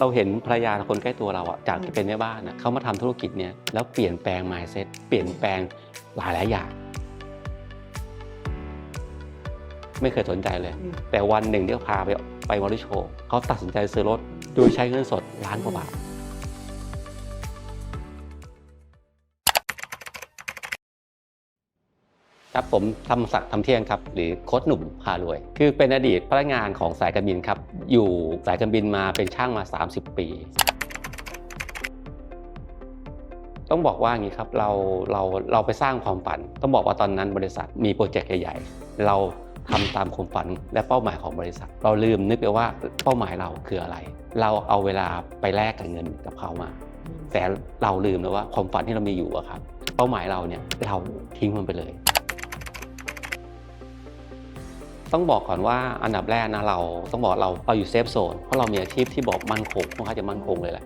เราเห็นภรรยาคนใกล้ตัวเราอะจากที่เป็นแม่บ้านอะเขามาทำธุรกิจเนี่ยแล้วเปลี่ยนแปลง mindset เปลี่ยนแปลงหลายหลายๆอย่าง ไม่เคยสนใจเลยอืมแต่วันหนึ่งที่เขาพาไปไปมอเตอร์โชว์เขาตัดสินใจซื้อรถโดยใช้เงินสดล้านกว่าบาท ครับผมธรรมศักดิ์ทำเที่ยงครับหรือโค้ชหนุ่มพารวย คือเป็นอดีตพนักงานของสายการบินครับ อยู่สายการบินมาเป็นช่างมา 30 ปี ต้องบอกว่าอย่างนี้ครับเราเราเราไปสร้างความฝัน ต้องบอกว่าตอนนั้นบริษัทมีโปรเจกต์ใหญ่ๆ เราทำตามความฝันและเป้าหมายของบริษัท เราลืมนึกไปว่าเป้าหมายเราคืออะไร เราเอาเวลาไปแลกกับเงินกับเขามา แต่เราลืมแล้วว่าความฝันที่เรามีอยู่อะครับ เป้าหมายเราเนี่ยเราทิ้งมันไปเลย ต้องบอกก่อนว่าอันดับแรกนะเราต้องบอกเราเราอยู่เซฟโซนเพราะเรามีอาชีพที่บอกมั่นคงค่อนข้างจะมั่นคงเลยแหละ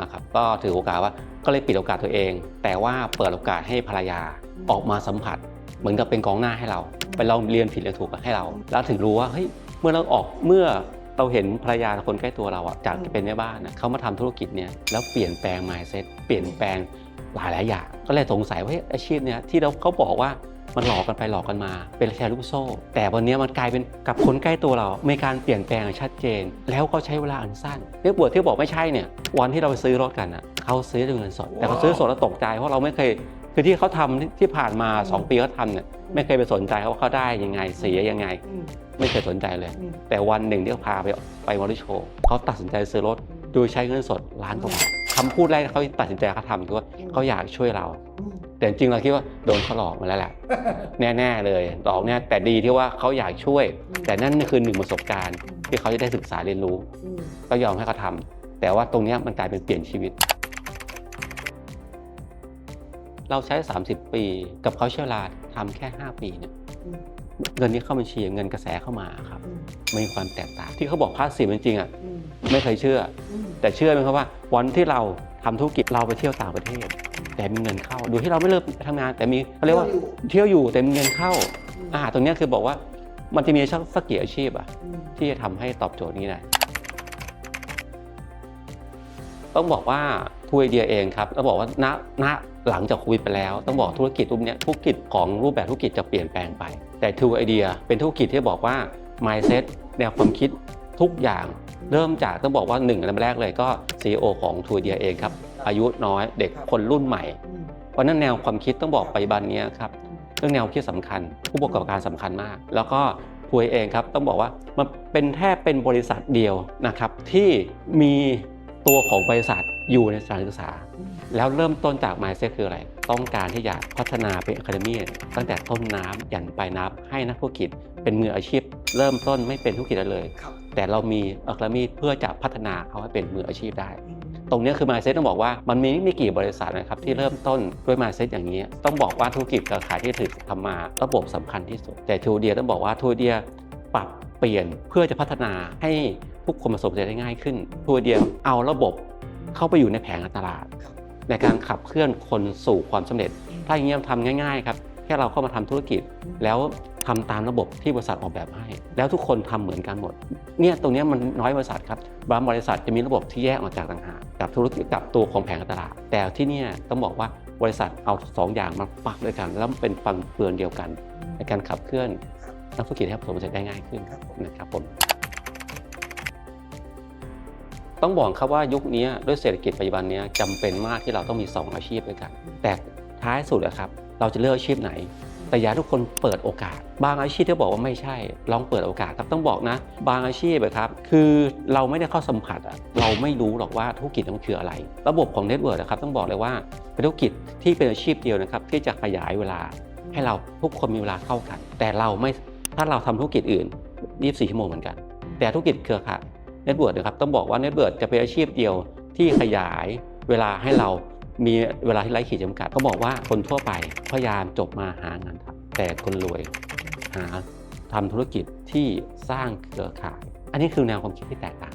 นะครับก็ถือโอกาสว่าก็เลยปิดโอกาสตัวเอง แต่ว่าเปิดโอกาสให้ภรรยาออกมาสัมผัส เหมือนกับเป็นกองหน้าให้เรา ไปลองเรียนผิดเรียนถูกให้เรา แล้วถึงรู้ว่าเฮ้ยเมื่อเราออกเมื่อเราเห็นภรรยาคนใกล้ตัวเราอะจากเป็นแม่บ้านเขามาทำธุรกิจเนี่ยแล้วเปลี่ยนแปลง mindset เปลี่ยนแปลงหลายหลายอย่างก็เลยสงสัยว่าอาชีพเนี่ยที่เราเขาบอกว่า มันหลอกกันไปหลอกกันมา เป็นแชร์ลูกโซ่ แต่วันนี้มันกลายเป็นกับคนใกล้ตัวเรามีการเปลี่ยนแปลงอย่างชัดเจน แล้วก็ใช้เวลาอันสั้นเรียกบวชที่บอกไม่ใช่เนี่ยวันที่เราไปซื้อรถกันอะเขาซื้อด้วยเงินสด แต่เขาซื้อสดแล้วตกใจเพราะเราไม่เคยคือที่เขาทำที่ผ่านมาอืม2ปีเขาทำเนี่ยไม่เคยไปสนใจว่าเขาได้ยังไงเสียยังไงอืมไม่เคยสนใจเลยอืมแต่วันหนึ่งที่เขาพาไปไปมอเตอร์โชว์เขาตัดสินใจซื้อรถโดยใช้เงินสดล้านกว่าบาทคำพูดแรกที่เขาตัดสินใจเขาทำคือว่าเขาอยากช่วยเราอืม แต่จริงๆเราคิดว่าโดนเขาหลอกมาแล้วแหละแน่ๆเลยหลอกแน่แต่ดีที่ว่าเขาอยากช่วย แต่นั่นคือหนึ่งประสบการณ์ ที่เขาจะได้ศึกษาเรียนรู้อืมก็ยอมให้เขาทำแต่ว่าตรงเนี้ยมันกลายเป็นเปลี่ยนชีวิต เราใช้ 30 ปีกับเขาใช้เวลาทำแค่ 5 ปีเนี่ยอืมเงินที่เข้าบัญชีเงินกระแสเข้ามาครับอืมไม่มีความแตกต่างที่เขาบอกพาสซีฟจริงๆอะอืมไม่เคยเชื่ออืมแต่เชื่อไหมครับว่าวันที่เราทำธุรกิจเราไปเที่ยวต่างประเทศ แต่มีเงินเข้าโดยที่เราไม่เลิกทำงาน แต่มีเขาเรียกว่าเที่ยวอยู่แต่มีเงินเข้าอ่าตรงเนี้ยคือบอกว่ามันจะมีสักสักกี่อาชีพอะอืมที่จะทำให้ตอบโจทย์นี้ได้ต้องบอกว่าทูไอเดียเองครับต้องบอกว่าณณหลังจากโควิดไปแล้ว ต้องบอกธุรกิจรูปเนี้ยธุรกิจของรูปแบบธุรกิจจะเปลี่ยนแปลงไป แต่ทูไอเดียเป็นธุรกิจที่บอกว่า mindset แนวความคิดทุกอย่าง เริ่มจากต้องบอกว่าหนึ่งอันดับแรกเลยก็ CEO ของทูไอเดียเองครับ อายุน้อยเด็กคนรุ่นใหม่อืมเพราะฉะนั้นแนวความคิดต้องบอกปัจจุบันเนี้ยครับเรื่องแนวคิดสำคัญ ผู้ประกอบการสำคัญมาก แล้วก็คุยเองครับต้องบอกว่ามันเป็นแทบเป็นบริษัทเดียวนะครับที่มีตัวของบริษัทอยู่ในสถานศึกษาอืมแล้วเริ่มต้นจาก mindset คืออะไร ต้องการที่จะพัฒนาเป็น academy ตั้งแต่ต้นน้ำยันปลายน้ำให้นักธุรกิจเป็นมืออาชีพ เริ่มต้นไม่เป็นธุรกิจเลยครับ แต่เรามี academy เพื่อจะพัฒนาเขาให้เป็นมืออาชีพได้อืมตรงเนี้ยคือ mindset ต้องบอกว่ามันมีไม่กี่บริษัทนะครับที่เริ่มต้นด้วย mindset อย่างนี้ ต้องบอกว่าธุรกิจเครือข่ายที่ถือทำมาระบบสำคัญที่สุด แต่ทูเดียต้องบอกว่าทูเดียปรับเปลี่ยนเพื่อจะพัฒนาให้ผู้คนประสบความสำเร็จได้ง่ายขึ้นทูเดียเอาระบบเข้าไปอยู่ในแผงการตลาดครับในการขับเคลื่อนคนสู่ความสำเร็จอืมถ้าอย่างนี้ยทำง่ายๆครับแค่เราเข้ามาทำธุรกิจแล้ว ทำตามระบบที่บริษัทออกแบบให้ แล้วทุกคนทำเหมือนกันหมด เนี่ยตรงนี้มันน้อยบริษัทครับบางบริษัทจะมีระบบที่แยกออกจากต่างหากกับธุรกิจกับตัวของแผงการตลาด แต่ที่นี่ต้องบอกว่าบริษัทเอาสองอย่างมาปักด้วยกัน แล้วเป็นฟังเฟือนเดียวกัน ในการขับเคลื่อนนักธุรกิจให้ประสบความสำเร็จได้ง่ายขึ้นครับผมนะครับผมต้องบอกครับว่ายุคนี้ด้วยเศรษฐกิจปัจจุบันนี้จำเป็นมากที่เราต้องมี 2 อาชีพด้วยกัน แต่ท้ายสุดอะครับเราจะเลือกอาชีพไหน แต่อยาทุกคนเปิดโอกาส บางอาชีพที่บอกว่าไม่ใช่ ลองเปิดโอกาสครับต้องบอกนะ บางอาชีพครับคือเราไม่ได้เข้าสัมผัสเราไม่รู้หรอกว่าธุรกิจมันคืออะไร ระบบของเน็ตเวิร์กครับต้องบอกเลยว่าเป็นธุรกิจที่เป็นอาชีพเดียวนะครับที่จะขยายเวลาให้เราทุกคนมีเวลาเท่ากัน แต่เราไม่ถ้าเราทำธุรกิจอื่น 24 ชั่วโมงเหมือนกัน แต่ธุรกิจเครือข่ายเน็ตเวิร์กนะครับต้องบอกว่าเน็ตเวิร์กจะเป็นอาชีพเดียวที่ขยายเวลาให้เรา มีเวลาที่ไร้ขีดจำกัดเขาบอกว่าคนทั่วไปพยายามจบมาหางานทำแต่คนรวยหาทำธุรกิจที่สร้างเครือข่าย อันนี้คือแนวความคิดที่แตกต่าง